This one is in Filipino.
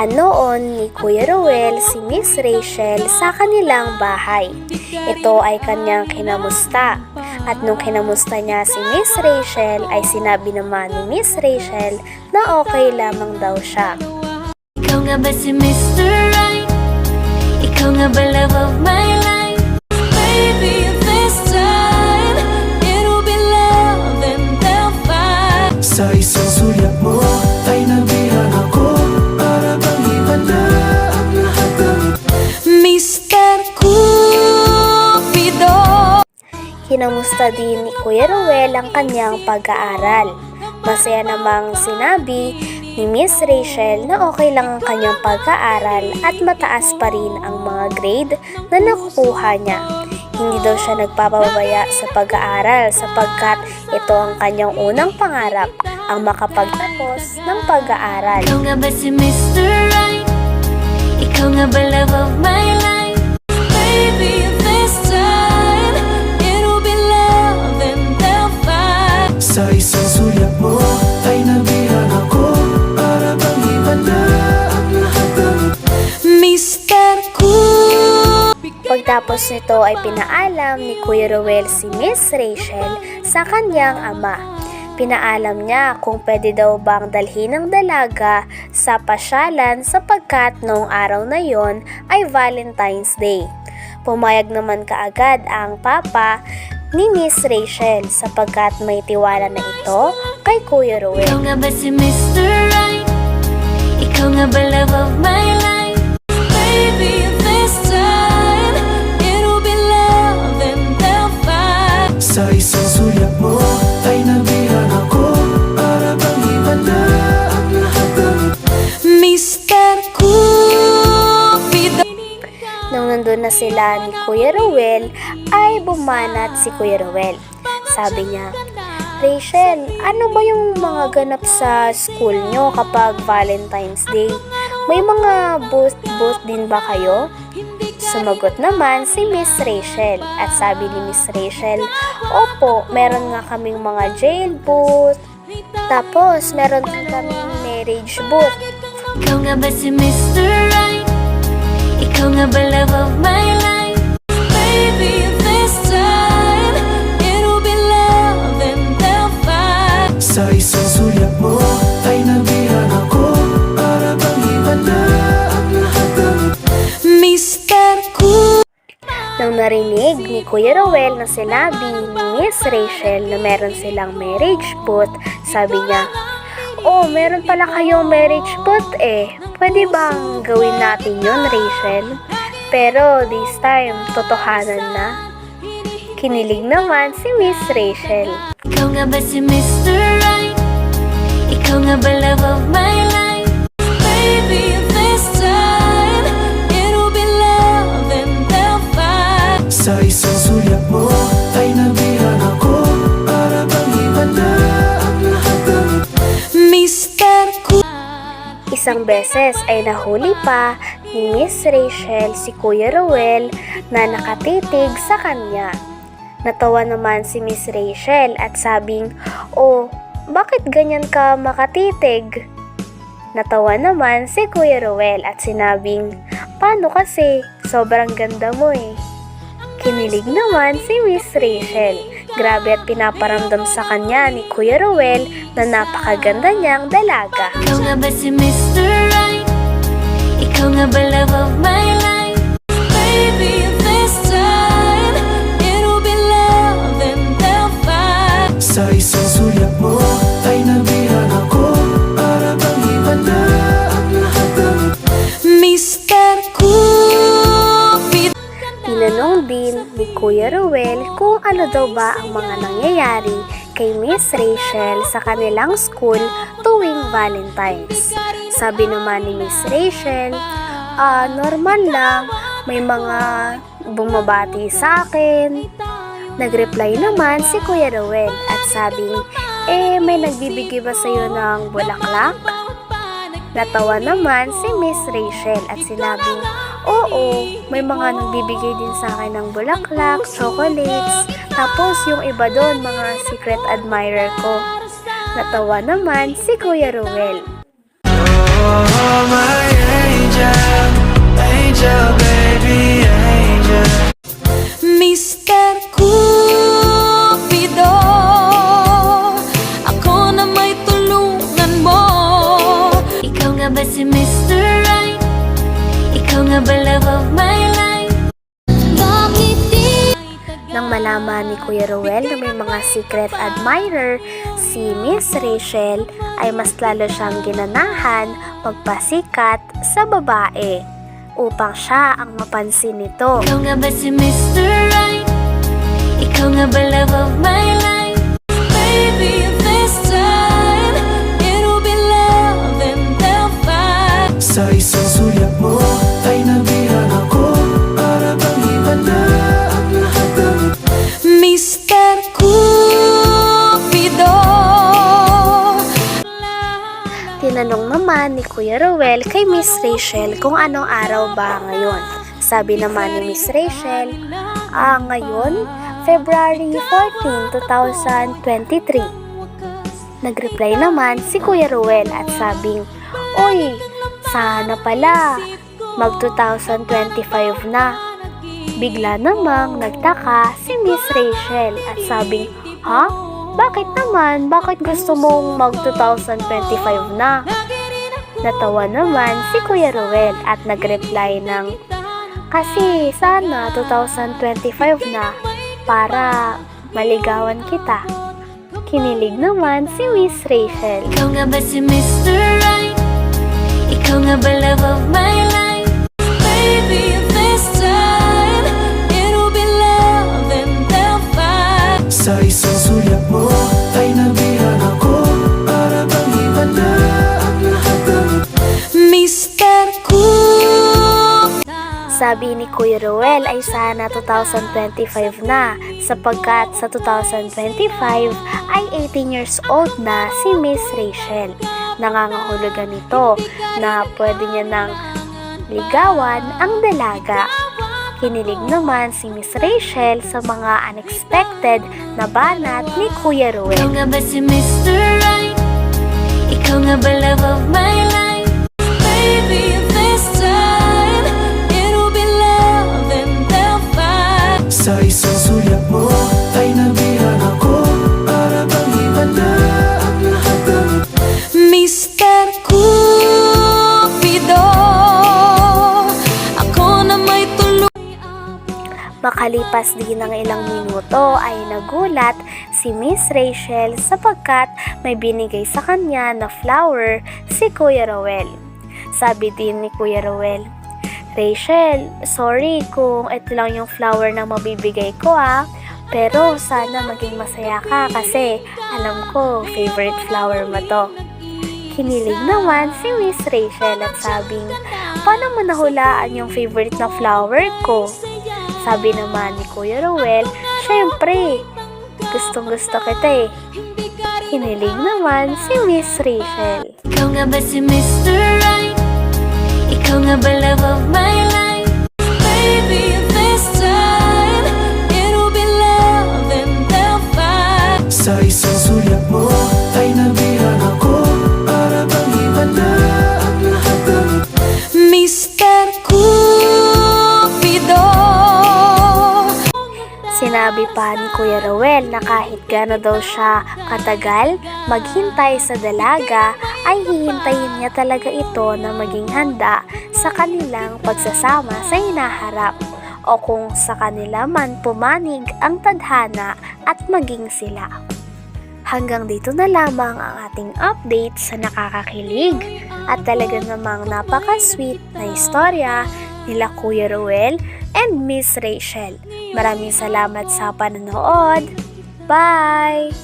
Pinuntahan noon ni Kuya Ruel si Miss Rachel sa kanilang bahay. Ito ay kanyang kinamusta. At nung kinamusta niya si Miss Rachel ay sinabi naman ni Miss Rachel na okay lamang daw siya. Ikaw nga ba si Mr. Right? Ikaw nga ba love of my life? Kinamusta din ni Kuya Ruel ang kanyang pag-aaral. Masaya namang sinabi ni Miss Rachel na okay lang ang kanyang pag-aaral at mataas pa rin ang mga grade na nakukuha niya. Hindi daw siya nagpapabaya sa pag-aaral sapagkat ito ang kanyang unang pangarap, ang makapagtapos ng pag-aaral. Ikaw nga ba si Mr. Right? Ikaw nga ba love of my life? Sa isang sulyap mo ay nabihan ako Para bang iba na ang lahat ng Mr. Cupido Pagtapos nito ay pinaalam ni Kuya Ruel si Miss Rachel sa kanyang ama. Pinaalam niya kung pwede daw bang dalhin ng dalaga sa pasyalan sapagkat noong araw na yon ay Valentine's Day. Pumayag naman kaagad ang papa ni Miss Rachel sapagkat may tiwala na ito kay Kuya Ruel. Ikaw nga ba si Mr. Right? Ikaw nga ba love of my life? Baby, this time It'll be love and they'll fight Sa isang sulyap mo ay nabihan ako Para bang iba na ang lahat ng Mr. Nung nandun na sila ni Kuya Ruel, bumanat si Kuya Ruel. Sabi niya, Rachel, ano ba yung mga ganap sa school nyo kapag Valentine's Day? May mga booth-booth din ba kayo? Sumagot naman si Miss Rachel at sabi ni Miss Rachel, Opo, meron nga kaming mga jail booth. Tapos, meron din kaming marriage booth. Ikaw nga ba si Mr. Right? Ikaw nga ba love of my life? Mo ay nabihan ako Para bang iba na ang lahat ng Mr. Cupido Nang narinig ni Kuya Rowel na sinabi ni Miss Rachel na meron silang marriage booth, sabi niya, Oh, meron pala kayong marriage booth eh. Pwede bang gawin natin yon Rachel? Pero this time, totohanan na. Kinilig naman si Miss Rachel. Ikaw nga ba si Mr. Right? Ikaw nga ba love of my life? Baby, this time It'll be love and they'll fight Sa isang sulyap mo ay nabihan ako Para bang iba na ang lahat ng Mr. Cupido Isang beses ay nahuli pa ni Miss Rachel si Kuya Rowel na nakatitig sa kanya. Natawa naman si Miss Rachel at sabing, Oh, bakit ganyan ka makatitig? Natawa naman si Kuya Rowel at sinabing, Paano kasi? Sobrang ganda mo eh. Kinilig naman si Miss Rachel. Grabe at pinaparamdam sa kanya ni Kuya Rowel na napakaganda niyang dalaga. Ikaw nga ba si Mr. Right? Ikaw nga ba love of my life? Kuya Ruel kung ano daw ba ang mga nangyayari kay Miss Rachel sa kanilang school tuwing Valentine's. Sabi naman ni Miss Rachel, ah, normal lang, may mga bumabati sa akin. Nag-reply naman si Kuya Rowel at sabing, eh may nagbibigay ba sa'yo ng bulaklak? Natawa naman si Miss Rachel at sinabing, Oo, may mga nagbibigay din sa akin ng bulaklak, chocolates, tapos yung iba doon mga secret admirer ko. Natawa naman si Kuya Ruel. Oh, Nang malaman ni Kuya Ruel na may mga secret admirer, si Miss Rachel ay mas lalo siyang ginanahan magpasikat sa babae upang siya ang mapansin nito. Ikaw nga ba si Mr. Right? Ikaw nga ba love of my life? Baby, this time It'll be love and they'll fight Sa isang sulyap mo Tinanong naman ni Kuya Ruel kay Miss Rachel kung anong araw ba ngayon. Sabi naman ni Miss Rachel, ah, ngayon, February 14, 2023. Nag-reply naman si Kuya Ruel at sabing, Uy, sana pala, mag 2025 na. Bigla namang nagtaka si Miss Rachel at sabing, Ha? Bakit naman? Bakit gusto mong mag 2025 na? Natawa naman si Kuya Ruel at nag-reply ng, Kasi sana 2025 na para maligawan kita. Kinilig naman si Miss Rachel. Ikaw nga ba si Mr. Right? Ikaw nga ba love of my life? Baby, sulyap mo ay nabihan ako Para bang iba na ang lahat ng Mr. Cupido Sabi ni Kuya Ruel ay sana 2025 na sapagkat sa 2025 ay 18 years old na si Miss Rachel. Nangangahulugan nito na pwede niya nang ligawan ang dalaga. Kinilig naman si Miss Rachel sa mga unexpected na banat ni Kuya Ikaw Ruel. nga ba si Mr. Right? Ikaw nga ba love of my life? Baby, Makalipas din ng ilang minuto ay nagulat si Miss Rachel sapagkat may binigay sa kanya na flower si Kuya Rowel. Sabi din ni Kuya Rowel, Rachel, sorry kung ito lang yung flower na mabibigay ko ah. Pero sana maging masaya ka kasi alam ko favorite flower mo to. Kinilig naman si Miss Rachel at sabing, paano mo nahulaan yung favorite na flower ko? Sabi naman ni Kuya Rowel, syempre, gustong gusto kita eh. Kinilig naman si Miss Rachel. Ikaw nga ba si Mr. Right? Ikaw nga ba love of my life? Baby, this time It'll be love and they'll fight Sa isang sulyap mo Sinabi pa ni Kuya Rowel na kahit gano daw siya katagal maghintay sa dalaga ay hihintayin niya talaga ito na maging handa sa kanilang pagsasama sa hinaharap o kung sa kanila man pumanig ang tadhana at maging sila. Hanggang dito na lamang ang ating update sa nakakakilig at talaga namang napaka-sweet na istorya nila Kuya Ruel and Miss Rachel. Maraming salamat sa panonood. Bye!